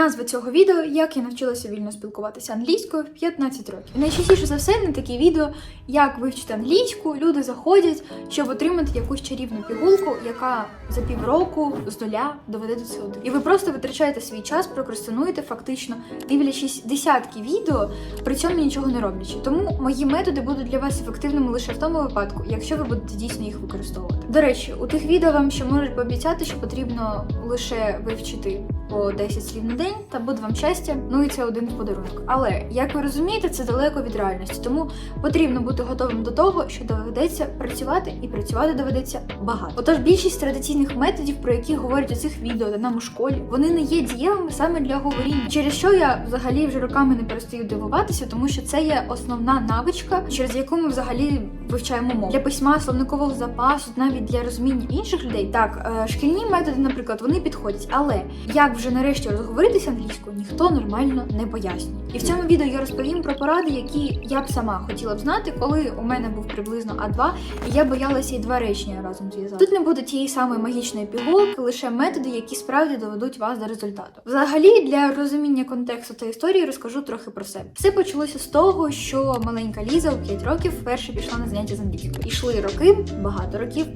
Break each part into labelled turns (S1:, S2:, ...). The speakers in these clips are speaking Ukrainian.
S1: Назва цього відео як я навчилася вільно спілкуватися англійською в 15 років. Найчастіше за все на такі відео, як вивчити англійську, люди заходять, щоб отримати якусь чарівну пігулку, яка за півроку з нуля доведе до цього. І ви просто витрачаєте свій час, прокрастинуєте фактично, дивлячись десятки відео, при цьому нічого не роблячи. Тому мої методи будуть для вас ефективними лише в тому випадку, якщо ви будете дійсно їх використовувати. До речі, у тих відео вам ще можуть пообіцяти, що потрібно лише вивчити по 10 слів на день, та буде вам щастя. Ну і це один подарунок. Але як ви розумієте, це далеко від реальності, тому потрібно бути готовим до того, що доведеться працювати, і працювати доведеться багато. Отож, більшість традиційних методів, про які говорять у цих відео та нам у школі, вони не є дієвими саме для говоріння. Через що я взагалі вже роками не перестаю дивуватися, тому що це є основна навичка, через яку ми взагалі вивчаємо мову для письма, словникового запасу, навіть для розуміння інших людей. Так, е, шкільні методи, наприклад, вони підходять, але як вже нарешті розговоритися англійською, ніхто нормально не пояснює. І в цьому відео я розповім про поради, які я б сама хотіла б знати, коли у мене був приблизно А2, і я боялася і два речення разом зв'язати. Тут не буде тієї самої магічної пігулки, лише методи, які справді доведуть вас до результату. Взагалі, для розуміння контексту та історії розкажу трохи про себе. Все почалося з того, що маленька Ліза у 5 років вперше пішла на заняття з англійської. Ішли роки, багато років.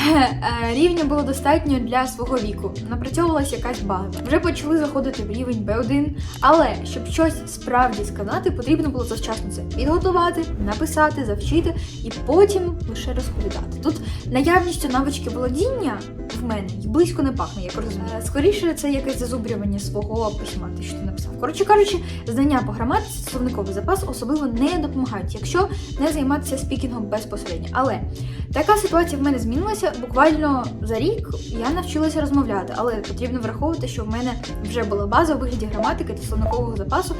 S1: Е, Рівня було достатньо для свого віку. Напрацьовувалася якась база. Вже почали заходити в рівень B1, але щоб щось справді сказати, потрібно було завчасно це підготувати, написати, завчити і потім лише розповідати. Тут наявністю навички володіння в мене й близько не пахне, як розумію. Е, Скоріше це якесь зазубрювання свого письма, те, що ти написав. Коротше кажучи, знання по граматиці, словниковий запас особливо не допомагають, якщо не займатися спікінгом безпосередньо. Але така ситуація в мене змінилася буквально за рік. Я навчилася розмовляти, але потрібно враховувати, що в мене вже була база у вигляді граматики та словникового запасу.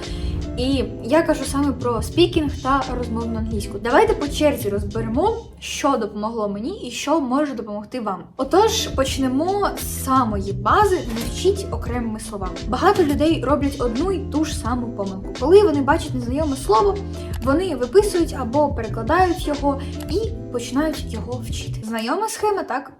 S1: І я кажу саме про спікінг та розмовну англійську. Давайте по черзі розберемо, що допомогло мені і що може допомогти вам. Отож, почнемо з самої бази, не вчіть окремими словами. Багато людей роблять одну і ту ж саму помилку. Коли вони бачать незнайоме слово, вони виписують або перекладають його і починають його вчити. Знайома схема, так?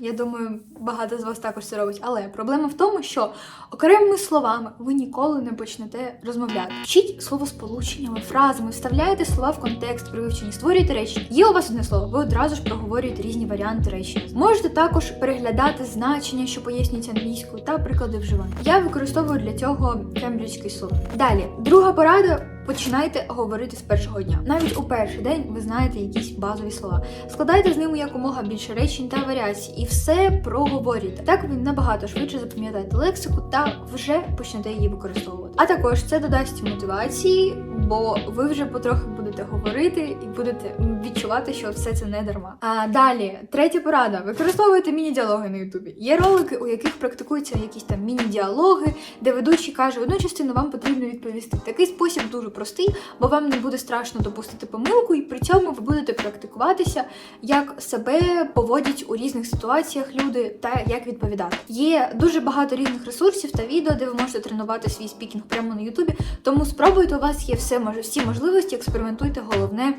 S1: Я думаю, багато з вас також це робить. Але проблема в тому, що окремими словами ви ніколи не почнете розмовляти. Вчіть словосполученнями, фразами, вставляєте слова в контекст при вивченні, створюєте речення. Є у вас одне слово, ви одразу ж проговорюєте різні варіанти речення. Можете також переглядати значення, що пояснюють англійською, та приклади вживання. Я використовую для цього кембриджський слово. Далі, друга порада. Починайте говорити з першого дня. Навіть у перший день ви знаєте якісь базові слова. Складайте з ними якомога більше речень та варіацій, і все проговорюйте. Так ви набагато швидше запам'ятаєте лексику та вже почнете її використовувати. А також це додасть мотивації, бо ви вже потрохи будете говорити і будете відчувати, що все це не дарма. А далі, третя порада: використовуйте міні-діалоги на Ютубі. Є ролики, у яких практикуються якісь там міні-діалоги, де ведучий каже, одну частину вам потрібно відповісти. Такий спосіб дуже простий, бо вам не буде страшно допустити помилку, і при цьому ви будете практикуватися, як себе поводять у різних ситуаціях люди та як відповідати. Є дуже багато різних ресурсів та відео, де ви можете тренувати свій спікінг прямо на Ютубі. Тому спробуйте, у вас є все всі можливості, експериментуйте, головне.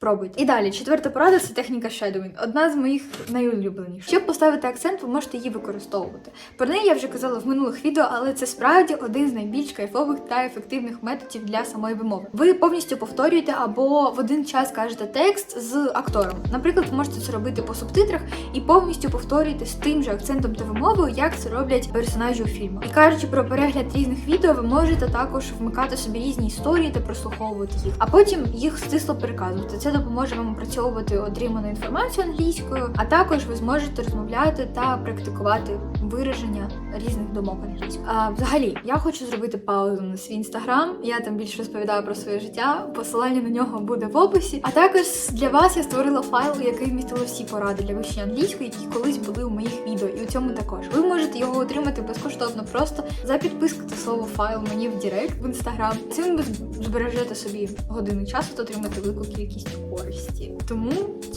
S1: Пробуйте. І далі, четверта порада це техніка shadowing. Одна з моїх найулюбленіших. Щоб поставити акцент, ви можете її використовувати. Про неї я вже казала в минулих відео, але це справді один з найбільш кайфових та ефективних методів для самої вимови. Ви повністю повторюєте або в один час кажете текст з актором. Наприклад, ви можете це робити по субтитрах і повністю повторюєте з тим же акцентом та вимовою, як це роблять персонажі у фільмах. І кажучи про перегляд різних відео, ви можете також вмикати собі різні історії та прослуховувати їх, а потім їх стисло переказувати. Це допоможе вам опрацьовувати отриману інформацію англійською, а також ви зможете розмовляти та практикувати вираження різних думок. А взагалі, я хочу зробити паузу на свій інстаграм. Я там більше розповідаю про своє життя. Посилання на нього буде в описі. А також для вас я створила файл, який містила всі поради для вивчення англійської, які колись були у моїх відео, і у цьому також. Ви можете його отримати безкоштовно, просто за підписку та слово файл мені в Директ в інстаграм. Цим ви збережете собі годину часу та отримати велику кількість користі. Тому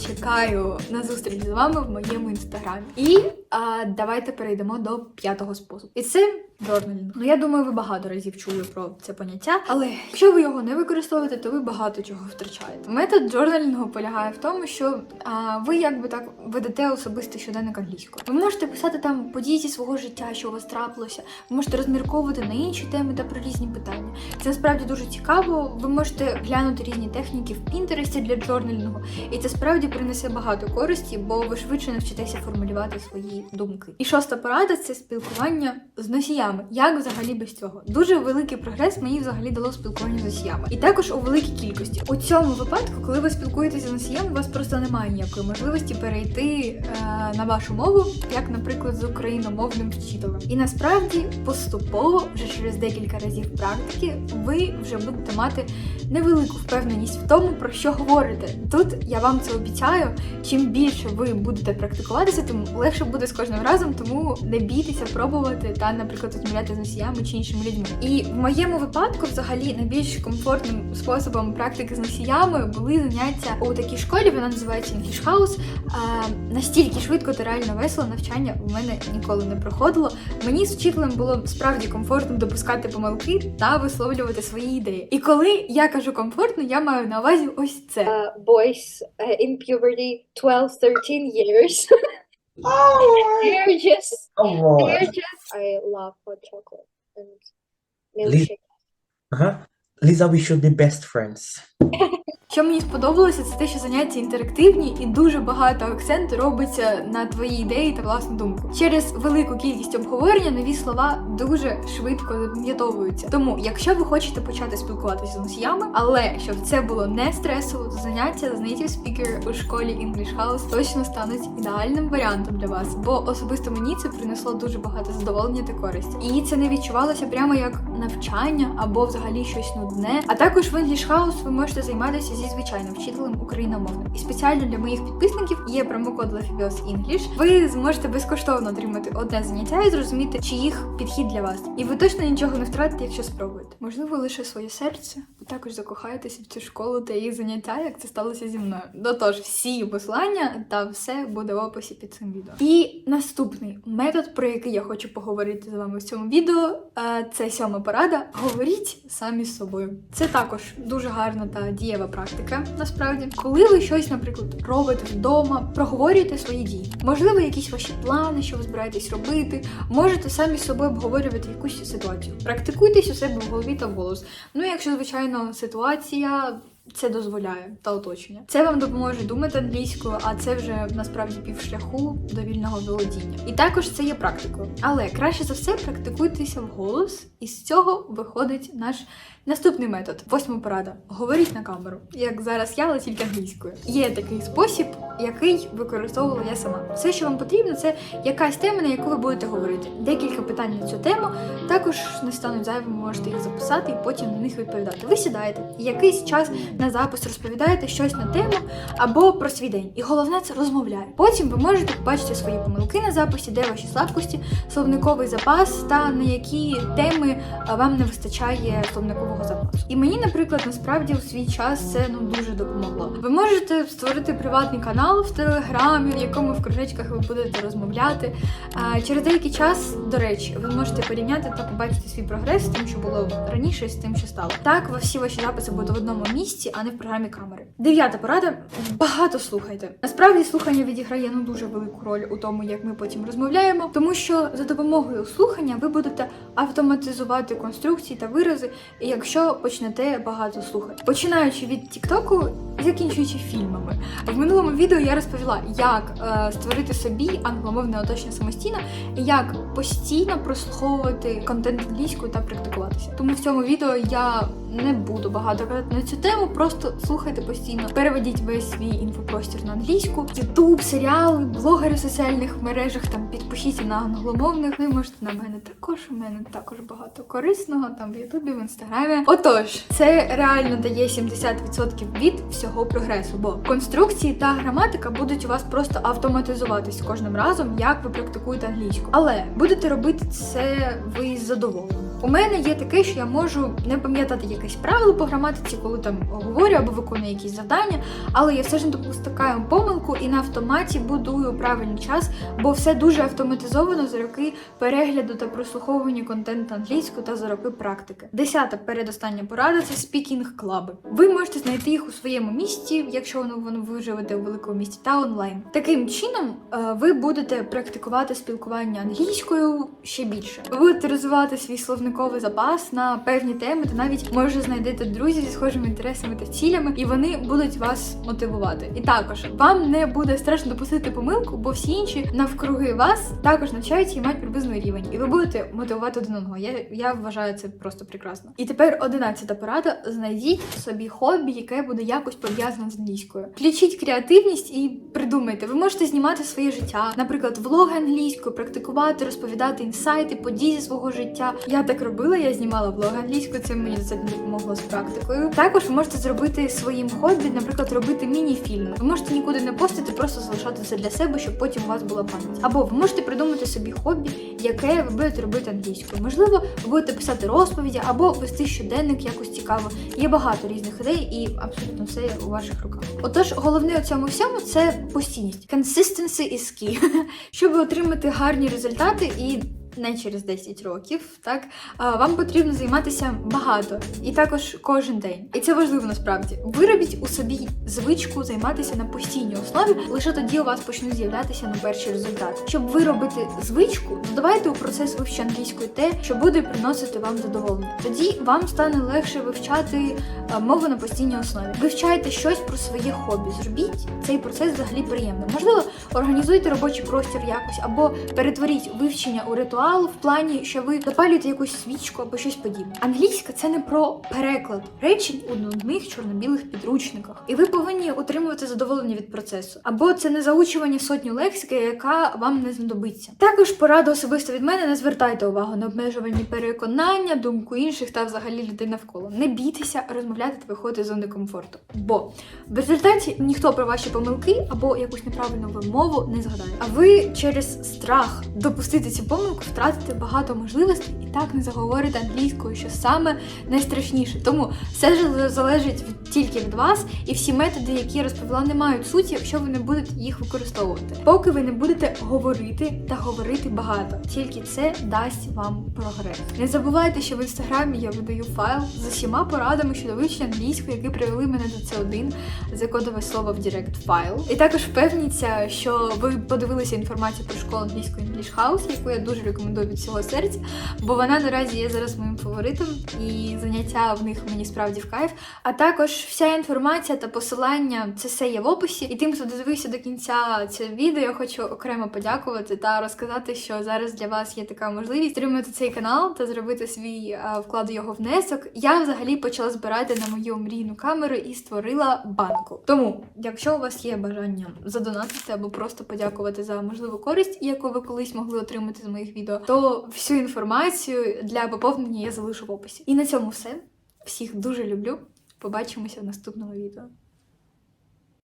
S1: чекаю на зустріч з вами в моєму інстаграмі. І а, давайте перейдемо до п'ятого способу. І це Джорналінг. Ну я думаю, ви багато разів чули про це поняття, але якщо ви його не використовуєте, то ви багато чого втрачаєте. Метод джорналінгу полягає в тому, що а, ви якби так ведете особистий щоденник англійською. Ви можете писати там події зі свого життя, що у вас трапилося. Ви можете розмірковувати на інші теми та про різні питання. Це насправді дуже цікаво. Ви можете глянути різні техніки в Пінтересті для джорналінгу, і це справді принесе багато користі, бо ви швидше навчитеся формулювати свої думки. І шоста порада це спілкування з носіями. Як взагалі без цього? Дуже великий прогрес мені взагалі дало спілкування з росіями, І також у великій кількості. У цьому випадку, коли ви спілкуєтеся з носієм, у вас просто немає ніякої можливості перейти е, на вашу мову, як, наприклад, з україномовним вчителем. І насправді поступово, вже через декілька разів практики, ви вже будете мати невелику впевненість в тому, про що говорите. Тут я вам це обіцяю. Чим більше ви будете практикуватися, тим легше буде з кожним разом, тому не бійтеся пробувати та, наприклад, розмовляти з носіями чи іншими людьми. І в моєму випадку, взагалі, найбільш комфортним способом практики з носіями були заняття у такій школі. Вона називається House. Настільки швидко та реально весело навчання в мене ніколи не проходило. Мені з вчителем було справді комфортно допускати помилки та висловлювати свої ідеї. І коли я кажу комфортно, я маю на увазі ось це.
S2: uh, boys uh, in puberty 12 13 years
S3: Oh,
S2: they're just
S3: come on.
S2: they're just i love hot chocolate and
S3: Liz-
S2: milkshake
S3: Uh-huh. Lisa, we should be best friends.
S1: Що мені сподобалося, це те, що заняття інтерактивні і дуже багато акценту робиться на твої ідеї та власну думку. Через велику кількість обговорення нові слова дуже швидко запам'ятовуються. Тому, якщо ви хочете почати спілкуватися з носіями, але щоб це було не стресово, то заняття з native speaker у школі English House точно стануть ідеальним варіантом для вас, бо особисто мені це принесло дуже багато задоволення та користі. І це не відчувалося прямо як навчання або взагалі щось нудне. А також в English House ви можете займатися зі звичайним вчителем україномовним. І спеціально для моїх підписників є промокод LaFibios English. Ви зможете безкоштовно отримати одне заняття і зрозуміти, чи їх підхід для вас. І ви точно нічого не втратите, якщо спробуєте. Можливо, лише своє серце. Також закохаєтеся в цю школу та її заняття, як це сталося зі мною. Дотож всі посилання та все буде в описі під цим відео. І наступний метод, про який я хочу поговорити з вами в цьому відео, е, це сьома порада. Говоріть самі з собою. Це також дуже гарна та дієва практика. Насправді, коли ви щось, наприклад, робите вдома, проговорюйте свої дії. Можливо, якісь ваші плани, що ви збираєтесь робити. Можете самі з собою обговорювати якусь ситуацію. Практикуйтесь у себе в голові та вголос. Ну, якщо звичайно ситуація. Це дозволяє та оточення. Це вам допоможе думати англійською, а це вже насправді півшляху до вільного володіння. І також це є практикою. Але краще за все практикуйтеся вголос, і з цього виходить наш наступний метод. Восьма порада. Говоріть на камеру. Як зараз я, але тільки англійською. Є такий спосіб, який використовувала я сама. Все, що вам потрібно, це якась тема, на яку ви будете говорити. Декілька питань на цю тему. Також не стануть зайвими, можете їх записати і потім на них відповідати. Ви сідаєте якийсь час на запис розповідаєте щось на тему або про свій день. І головне це розмовляє. Потім ви можете побачити свої помилки на записі, де ваші слабкості, словниковий запас та на які теми вам не вистачає словникового запасу. І мені, наприклад, насправді у свій час це ну дуже допомогло. Ви можете створити приватний канал в телеграмі, в якому в кружечках ви будете розмовляти. Через деякий час, до речі, ви можете порівняти та побачити свій прогрес з тим, що було раніше, з тим, що стало. Так, всі ваші записи будуть в одному місці, а не в програмі камери. Дев'ята порада: багато слухайте. Насправді слухання відіграє ну дуже велику роль у тому, як ми потім розмовляємо, тому що за допомогою слухання ви будете автоматизувати конструкції та вирази, якщо почнете багато слухати. Починаючи від Тіктоку, закінчуючи фільмами. В минулому відео я розповіла, як е, створити собі англомовне оточення самостійно як постійно прослуховувати контент англійською та практикуватися. Тому в цьому відео я не буду багато казати на цю тему, просто слухайте постійно, переведіть весь свій інфопростір на англійську, ютуб, серіали, блогери в соціальних мережах. Там підпишіться на англомовних. Ви можете на мене також. У мене також багато корисного там в Ютубі, в інстаграмі. Отож, це реально дає 70% від всього прогресу, бо конструкції та граматика будуть у вас просто автоматизуватись кожним разом, як ви практикуєте англійську. Але будете робити це ви з. У мене є таке, що я можу не пам'ятати якесь правило по граматиці, коли там говорю або виконую якісь завдання, але я все ж не допускаю помилку і на автоматі будую правильний час, бо все дуже автоматизовано за роки перегляду та прослуховування контенту англійською та за роки практики. Десята передостання порада це спікінг клаби. Ви можете знайти їх у своєму місті, якщо воно воно живете у великому місті, та онлайн. Таким чином е, ви будете практикувати спілкування англійською ще більше. Ви будете розвивати свій словниковий запас на певні теми, та навіть може знайдете друзів зі схожими інтересами та цілями, і вони будуть вас мотивувати. І також вам не буде страшно допустити помилку, бо всі інші навкруги вас також навчаються і мають приблизний рівень, і ви будете мотивувати один одного. Я, я вважаю це просто прекрасно. І тепер одинадцята порада: знайдіть собі хобі, яке буде якось пов'язане з англійською. Включіть креативність і придумайте. Ви можете знімати своє життя, наприклад, влоги англійською, практикувати, розповідати інсайти, події зі свого життя. Я так робила, я знімала влоги англійською, це мені це допомогло з практикою. Також ви можете зробити своїм хобі, наприклад, робити міні-фільми. Ви можете нікуди не постити, просто залишати це для себе, щоб потім у вас була пам'ять. Або ви можете придумати собі хобі, яке ви будете робити англійською. Можливо, ви будете писати розповіді або вести щоденник якось цікаво. Є багато різних ідей, і абсолютно все у ваших руках. Отож, головне у цьому всьому це постійність. Consistency is key. Щоб отримати гарні результати і. Не через 10 років, так вам потрібно займатися багато і також кожен день. І це важливо насправді. Виробіть у собі звичку займатися на постійній основі. Лише тоді у вас почнуть з'являтися на перші результати. Щоб виробити звичку, додавайте у процес вивчення англійської те, що буде приносити вам задоволення. Тоді вам стане легше вивчати мову на постійній основі. Вивчайте щось про своє хобі. Зробіть цей процес взагалі приємним. Можливо, організуйте робочий простір якось або перетворіть вивчення у ритуал в плані, що ви запалюєте якусь свічку або щось подібне. Англійська це не про переклад речень у нудних чорно-білих підручниках, і ви повинні отримувати задоволення від процесу. Або це не заучування сотні лексики, яка вам не знадобиться. Також порада особисто від мене: не звертайте увагу на обмежувальні переконання, думку інших та взагалі людей навколо. Не бійтеся розмовляти та виходити з зони комфорту. Бо в результаті ніхто про ваші помилки або якусь неправильну вимову не згадає. А ви через страх допустити цю помилку втратите багато можливостей і так не заговорите англійською, що саме найстрашніше. Тому все ж залежить тільки від вас, і всі методи, які я розповіла, не мають суті, якщо ви не будете їх використовувати. Поки ви не будете говорити та говорити багато, тільки це дасть вам прогрес. Не забувайте, що в інстаграмі я видаю файл з усіма порадами щодо вивчення англійської, які привели мене до C1 за кодове слово в Direct файл. І також впевніться, що ви подивилися інформацію про школу англійської English House, яку я дуже рекомендую від всього серця, бо вона наразі є зараз моїм фаворитом, і заняття в них мені справді в кайф. А також вся інформація та посилання це все є в описі. І тим, хто додивився до кінця це відео, я хочу окремо подякувати та розказати, що зараз для вас є така можливість підтримати цей канал та зробити свій а, вклад у його внесок. Я взагалі почала збирати на мою мрійну камеру і створила банку. Тому, якщо у вас є бажання задонатити або просто подякувати за можливу користь, яку ви колись могли отримати з моїх відео, то всю інформацію для поповнення я залишу в описі. І на цьому все. Всіх дуже люблю. Побачимося в наступному відео.